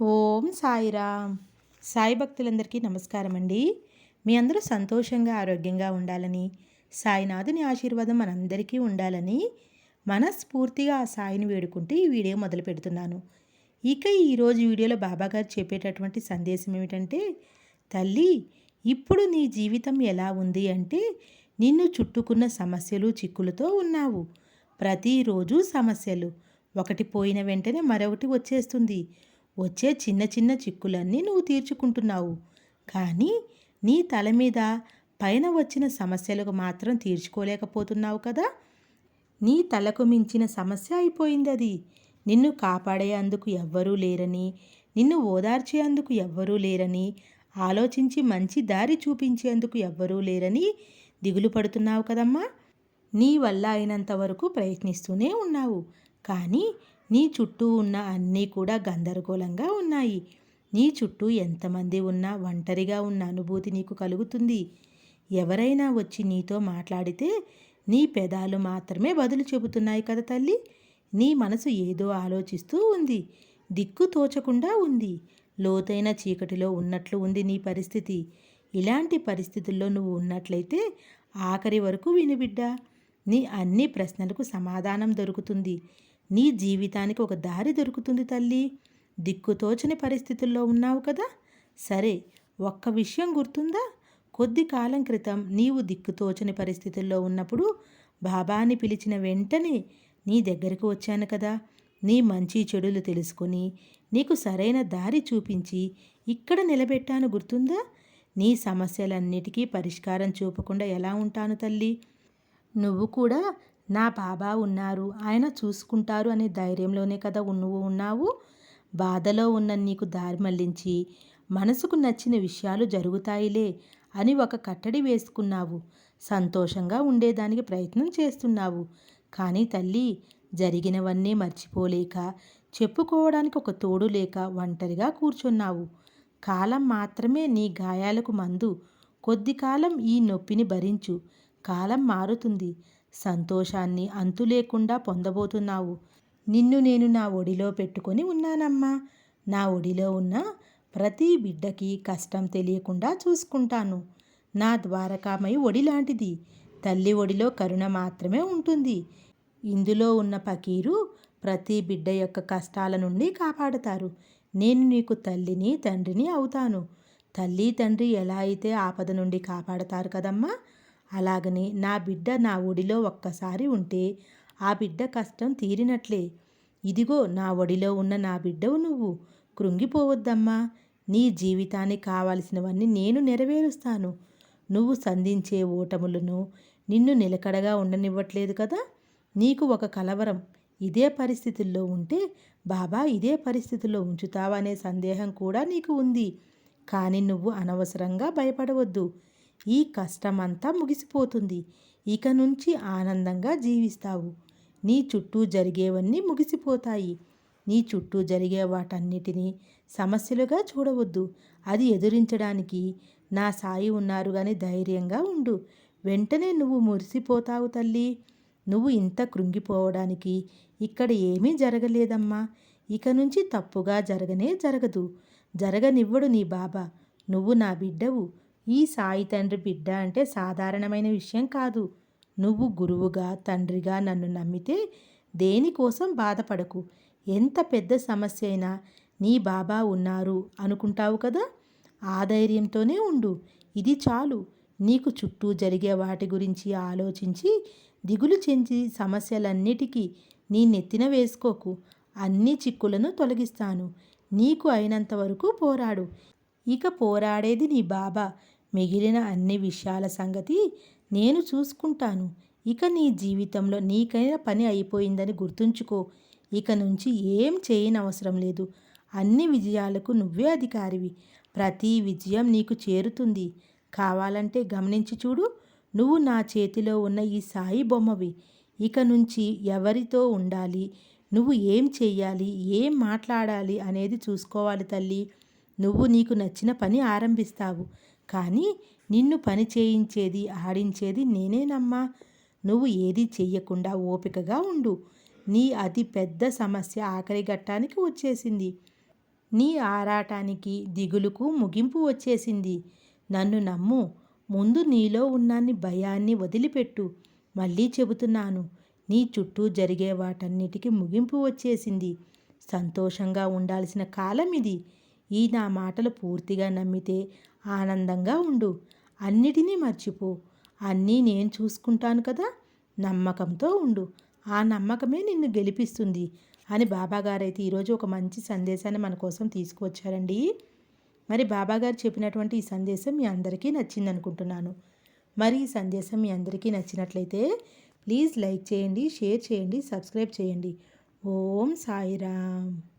ఓం సాయిరామ్. సాయి భక్తులందరికీ నమస్కారం అండి మీ అందరూ సంతోషంగా ఆరోగ్యంగా ఉండాలని సాయినాథుని ఆశీర్వాదం మనందరికీ ఉండాలని మనస్ఫూర్తిగా ఆ సాయిని వేడుకుంటూ ఈ వీడియో మొదలు పెడుతున్నాను. ఇక ఈరోజు వీడియోలో బాబాగారు చెప్పేటటువంటి సందేశం ఏమిటంటే తల్లి ఇప్పుడు నీ జీవితం ఎలా ఉంది అంటే నిన్ను చుట్టుకున్న సమస్యలు చిక్కులతో ఉన్నావు. ప్రతిరోజు సమస్యలు. ఒకటి పోయిన వెంటనే మరొకటి వచ్చేస్తుంది. వచ్చే చిన్న చిన్న చిక్కులన్నీ నువ్వు తీర్చుకుంటున్నావు. కానీ నీ తల మీద పైన వచ్చిన సమస్యలకు మాత్రం తీర్చుకోలేకపోతున్నావు కదా? నీ తలకు మించిన సమస్య అయిపోయింది అది నిన్ను కాపాడేందుకు ఎవ్వరూ లేరని నిన్ను ఓదార్చేందుకు ఎవ్వరూ లేరని ఆలోచించి మంచి దారి చూపించేందుకు ఎవ్వరూ లేరని దిగులు పడుతున్నావు కదమ్మా? నీ వల్ల అయినంత వరకు ప్రయత్నిస్తూనే ఉన్నావు. కానీ నీ చుట్టూ ఉన్న అన్నీ కూడా గందరగోళంగా ఉన్నాయి. నీ చుట్టూ ఎంతమంది ఉన్నా ఒంటరిగా ఉన్న అనుభూతి నీకు కలుగుతుంది. ఎవరైనా వచ్చి నీతో మాట్లాడితే నీ పెదాలు మాత్రమే బదులు చెబుతున్నాయి కదా తల్లి? నీ మనసు ఏదో ఆలోచిస్తూ ఉంది. దిక్కు తోచకుండా ఉంది. లోతైన చీకటిలో ఉన్నట్లు ఉంది నీ పరిస్థితి. ఇలాంటి పరిస్థితుల్లో నువ్వు ఉన్నట్లయితే ఆఖరి వరకు వినిబిడ్డా నీ అన్ని ప్రశ్నలకు సమాధానం దొరుకుతుంది. నీ జీవితానికి ఒక దారి దొరుకుతుంది తల్లి. దిక్కుతోచని పరిస్థితుల్లో ఉన్నావు కదా. సరే ఒక్క విషయం గుర్తుందా? కొద్ది కాలం క్రితం నీవు దిక్కుతోచని పరిస్థితుల్లో ఉన్నప్పుడు బాబాని పిలిచిన వెంటనే నీ దగ్గరకు వచ్చాను కదా. నీ మంచి చెడులు తెలుసుకొని నీకు సరైన దారి చూపించి ఇక్కడ నిలబెట్టాను గుర్తుందా? నీ సమస్యలన్నిటికీ పరిష్కారం చూపకుండా ఎలా ఉంటాను తల్లి? నువ్వు కూడా నా బాబా ఉన్నారు ఆయన చూసుకుంటారు అనే ధైర్యంలోనే కదా నువ్వు ఉన్నావు? బాధలో ఉన్న నీకు దారి మళ్ళించి మనసుకు నచ్చిన విషయాలు జరుగుతాయిలే అని ఒక కట్టడి వేసుకున్నావు. సంతోషంగా ఉండేదానికి ప్రయత్నం చేస్తున్నావు. కానీ తల్లి జరిగినవన్నీ మర్చిపోలేక చెప్పుకోవడానికి ఒక తోడు లేక ఒంటరిగా కూర్చున్నావు. కాలం మాత్రమే నీ గాయాలకు మందు. కొద్ది కాలం ఈ నొప్పిని భరించు. కాలం మారుతుంది. సంతోషాన్ని అంతు లేకుండా పొందబోతున్నావు. నిన్ను నేను నా ఒడిలో పెట్టుకొని ఉన్నానమ్మా. నా ఒడిలో ఉన్న ప్రతి బిడ్డకి కష్టం తెలియకుండా చూసుకుంటాను. నా ద్వారకామై ఒడి లాంటిది. తల్లి ఒడిలో కరుణ మాత్రమే ఉంటుంది. ఇందులో ఉన్న పకీరు ప్రతి బిడ్డ యొక్క కష్టాల నుండి కాపాడుతారు. నేను నీకు తల్లిని తండ్రిని అవుతాను. తల్లి తండ్రి ఎలా అయితే ఆపద నుండి కాపాడతారు కదమ్మా? అలాగని నా బిడ్డ నా ఒడిలో ఒక్కసారి ఉంటే ఆ బిడ్డ కష్టం తీరినట్లే. ఇదిగో నా ఒడిలో ఉన్న నా బిడ్డవు నువ్వు. కృంగిపోవద్దమ్మా. నీ జీవితానికి కావలసినవన్నీ నేను నెరవేరుస్తాను. నువ్వు సంధించే ఓటములను నిన్ను నిలకడగా ఉండనివ్వట్లేదు కదా? నీకు ఒక కలవరం. ఇదే పరిస్థితుల్లో ఉంటే బాబా ఇదే పరిస్థితుల్లో ఉంచుతావనే సందేహం కూడా నీకు ఉంది. కానీ నువ్వు అనవసరంగా భయపడవద్దు. ఈ కష్టమంతా ముగిసిపోతుంది. ఇక నుంచి ఆనందంగా జీవిస్తావు. నీ చుట్టూ జరిగేవన్నీ ముగిసిపోతాయి. నీ చుట్టూ జరిగే వాటన్నిటినీ సమస్యలుగా చూడవద్దు. అది ఎదురించడానికి నా సాయి ఉన్నారు కానీ ధైర్యంగా ఉండు. వెంటనే నువ్వు మురిసిపోతావు తల్లి. నువ్వు ఇంత కృంగిపోవడానికి ఇక్కడ ఏమీ జరగలేదమ్మా. ఇక నుంచి తప్పుగా జరగనే జరగదు. జరగనివ్వడు నీ బాబా. నువ్వు నా బిడ్డవు. ఈ సాయి తండ్రి బిడ్డ అంటే సాధారణమైన విషయం కాదు. నువ్వు గురువుగా తండ్రిగా నన్ను నమ్మితే దేనికోసం బాధపడకు? ఎంత పెద్ద సమస్య అయినా నీ బాబా ఉన్నారు అనుకుంటావు కదా? ఆ ధైర్యంతోనే ఉండు. ఇది చాలు. నీకు చుట్టూ జరిగే వాటి గురించి ఆలోచించి దిగులు చెంది సమస్యలన్నిటికీ నీ నెత్తిన వేసుకోకు. అన్ని చిక్కులను తొలగిస్తాను. నీకు అయినంత వరకు పోరాడు. ఇక పోరాడేది నీ బాబా. మిగిలిన అన్ని విషయాల సంగతి నేను చూసుకుంటాను. ఇక నీ జీవితంలో నీకైనా పని అయిపోయిందని గుర్తుంచుకో. ఇక నుంచి ఏం చేయనవసరం లేదు. అన్ని విజయాలకు నువ్వే అధికారివి. ప్రతి విజయం నీకు చేరుతుంది. కావాలంటే గమనించి చూడు. నువ్వు నా చేతిలో ఉన్న ఈ సాయి బొమ్మవి. ఇక నుంచి ఎవరితో ఉండాలి? నువ్వు ఏం చేయాలి ఏం మాట్లాడాలి? అనేది చూసుకోవాలి తల్లి. నువ్వు నీకు నచ్చిన పని ఆరంభిస్తావు. కానీ నిన్ను పని చేయించేది ఆడించేది నేనేనమ్మా నువ్వు ఏది చెయ్యకుండా ఓపికగా ఉండు. నీ అతి పెద్ద సమస్య ఆఖరి ఘట్టానికి వచ్చేసింది. నీ ఆరాటానికి దిగులుకు ముగింపు వచ్చేసింది. నన్ను నమ్ము. ముందు నీలో ఉన్నాన్ని భయాన్ని వదిలిపెట్టు. మళ్ళీ చెబుతున్నాను. నీ చుట్టూ జరిగే వాటన్నిటికీ ముగింపు వచ్చేసింది. సంతోషంగా ఉండాల్సిన కాలం ఇది. ఈ నా మాటలు పూర్తిగా నమ్మితే ఆనందంగా ఉండు. అన్నిటినీ మర్చిపో. అన్నీ నేను చూసుకుంటాను కదా? నమ్మకంతో ఉండు. ఆ నమ్మకమే నిన్ను గెలిపిస్తుంది అని బాబాగారైతే ఈరోజు ఒక మంచి సందేశాన్ని మన కోసం తీసుకువచ్చారండి. మరి బాబాగారు చెప్పినటువంటి ఈ సందేశం మీ అందరికీ నచ్చింది అనుకుంటున్నాను. మరి ఈ సందేశం మీ అందరికీ నచ్చినట్లయితే ప్లీజ్ లైక్ చేయండి షేర్ చేయండి సబ్స్క్రైబ్ చేయండి. ఓం సాయిరామ్.